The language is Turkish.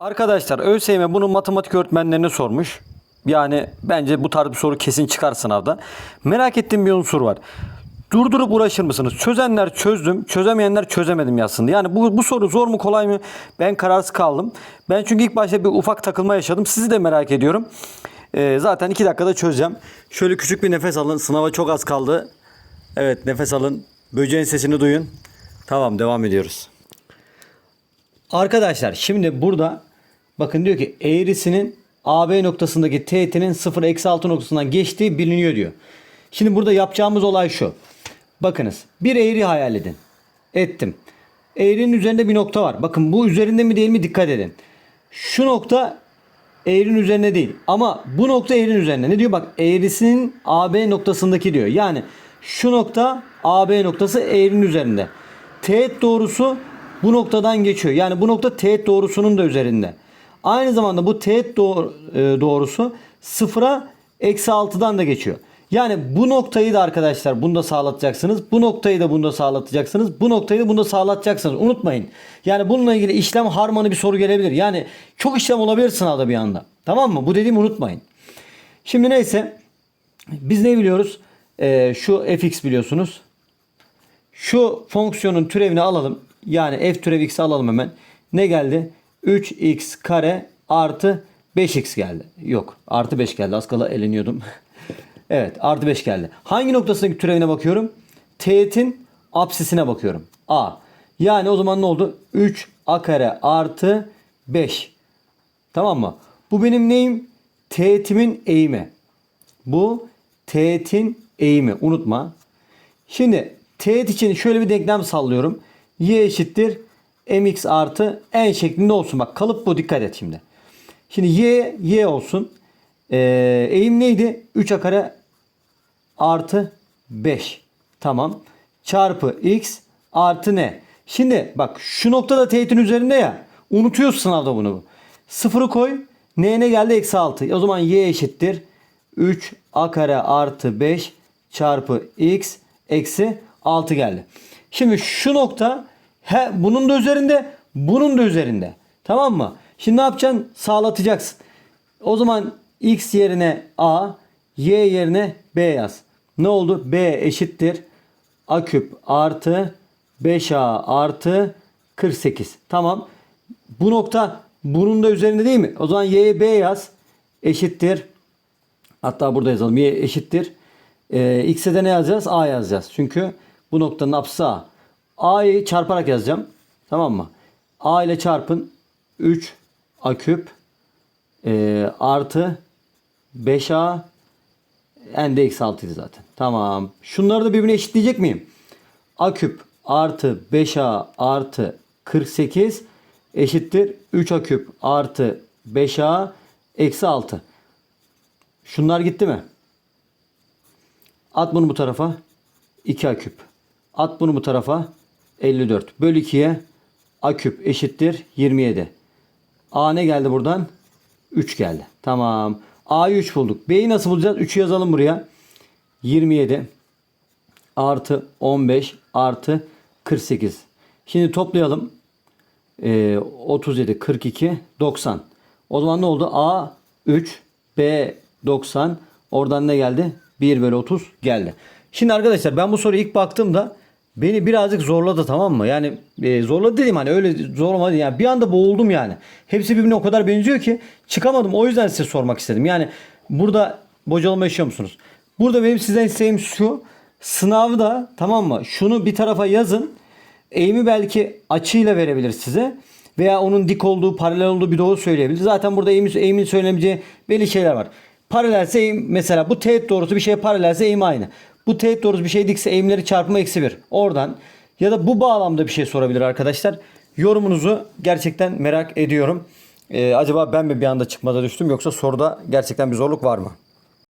Arkadaşlar ÖSYM bunu matematik öğretmenlerine sormuş. Yani bence bu tarz bir soru kesin çıkar sınavda. Merak ettiğim bir unsur var. Durdurup uğraşır mısınız? Çözenler çözdüm, çözemeyenler çözemedim yazsın. Yani bu, bu soru zor mu kolay mı? Ben kararsız kaldım. Ben çünkü ilk başta bir ufak takılma yaşadım. Sizi de merak ediyorum. Ee, zaten iki dakikada çözeceğim. Şöyle küçük bir nefes alın. Sınava çok az kaldı. Evet nefes alın. Böceğin sesini duyun. Tamam devam ediyoruz. Arkadaşlar şimdi burada bakın diyor ki eğrisinin AB noktasındaki teğetinin 0 eksi 6 noktasından geçtiği biliniyor diyor. Şimdi burada yapacağımız olay şu. Bakınız bir eğri hayal edin. Ettim. Eğrinin üzerinde bir nokta var. Bakın bu üzerinde mi değil mi dikkat edin. Şu nokta eğrinin üzerine değil. Ama bu nokta eğrinin üzerinde. Ne diyor? Bak eğrisinin AB noktasındaki diyor. Yani şu nokta AB noktası eğrinin üzerinde. Teğet doğrusu bu noktadan geçiyor. Yani bu nokta teğet doğrusunun da üzerinde. Aynı zamanda bu teğet e, doğrusu sıfıra eksi 6'dan da geçiyor. Yani bu noktayı da arkadaşlar bunda sağlatacaksınız. Bu noktayı da bunda sağlatacaksınız. Bu noktayı da bunda sağlatacaksınız. Unutmayın. Yani bununla ilgili işlem harmanı bir soru gelebilir. Yani çok işlem olabilir sınavda bir anda. Tamam mı? Bu dediğimi unutmayın. Şimdi neyse biz ne biliyoruz? Ee, şu fx biliyorsunuz. Şu fonksiyonun türevini alalım. Yani f türev x'i alalım hemen. Ne geldi? 3x kare artı 5x geldi. Yok artı 5 geldi. Az kala eleniyordum. evet artı 5 geldi. Hangi noktasındaki türevine bakıyorum? Teğetin apsisine bakıyorum. A. Yani o zaman ne oldu? 3 a kare artı 5. Tamam mı? Bu benim neyim? Teğetimin eğimi. Bu teğetin eğimi. Unutma. Şimdi teğet için şöyle bir denklem sallıyorum. Y eşittir mx artı n şeklinde olsun. Bak kalıp bu dikkat et şimdi. Şimdi y y olsun. Ee, eğim neydi? 3 a kare artı 5. Tamam. Çarpı x artı ne? Şimdi bak şu noktada teğetin üzerinde ya. Unutuyorsun sınavda bunu. Sıfırı koy. N'ye ne geldi? Eksi 6. O zaman y eşittir. 3 a kare artı 5 çarpı x eksi 6 geldi. Şimdi şu nokta he, bunun da üzerinde bunun da üzerinde. Tamam mı? Şimdi ne yapacaksın? Sağlatacaksın. O zaman x yerine a, y yerine b yaz. Ne oldu? b eşittir a küp artı 5a artı 48. Tamam. Bu nokta bunun da üzerinde değil mi? O zaman y'ye b yaz. Eşittir. Hatta burada yazalım. Y eşittir. Ee, x'e de ne yazacağız? A yazacağız. Çünkü bu noktanın apsisi A. A'yı çarparak yazacağım. Tamam mı? A ile çarpın. 3 A küp ee, artı 5A n de eksi 6 idi zaten. Tamam. Şunları da birbirine eşitleyecek miyim? A küp artı 5A artı 48 eşittir 3A küp artı 5A eksi 6. Şunlar gitti mi? At bunu bu tarafa. 2A küp. At bunu bu tarafa. 54. Böl 2'ye A küp eşittir 27. A ne geldi buradan? 3 geldi. Tamam. A'yı 3 bulduk. B'yi nasıl bulacağız? 3'ü yazalım buraya. 27 artı 15 artı 48. Şimdi toplayalım. Ee, 37, 42, 90. O zaman ne oldu? A 3, B 90. Oradan ne geldi? 1 bölü 30 geldi. Şimdi arkadaşlar ben bu soruya ilk baktığımda beni birazcık zorladı tamam mı? Yani e, zorladı dedim hani öyle zorlamadı. Yani bir anda boğuldum yani. Hepsi birbirine o kadar benziyor ki çıkamadım. O yüzden size sormak istedim. Yani burada bocalama yaşıyor musunuz? Burada benim sizden isteğim şu. Sınavda tamam mı? Şunu bir tarafa yazın. Eğimi belki açıyla verebilir size. Veya onun dik olduğu, paralel olduğu bir doğru söyleyebilir. Zaten burada eğimi, eğimin söylenebileceği belli şeyler var. Paralelse eğim mesela bu teğet doğrusu bir şeye paralelse eğim aynı. Bu teğet doğrusu bir şey dikse eğimleri çarpımı eksi bir. Oradan ya da bu bağlamda bir şey sorabilir arkadaşlar. Yorumunuzu gerçekten merak ediyorum. Ee, acaba ben mi bir anda çıkmaza düştüm yoksa soruda gerçekten bir zorluk var mı?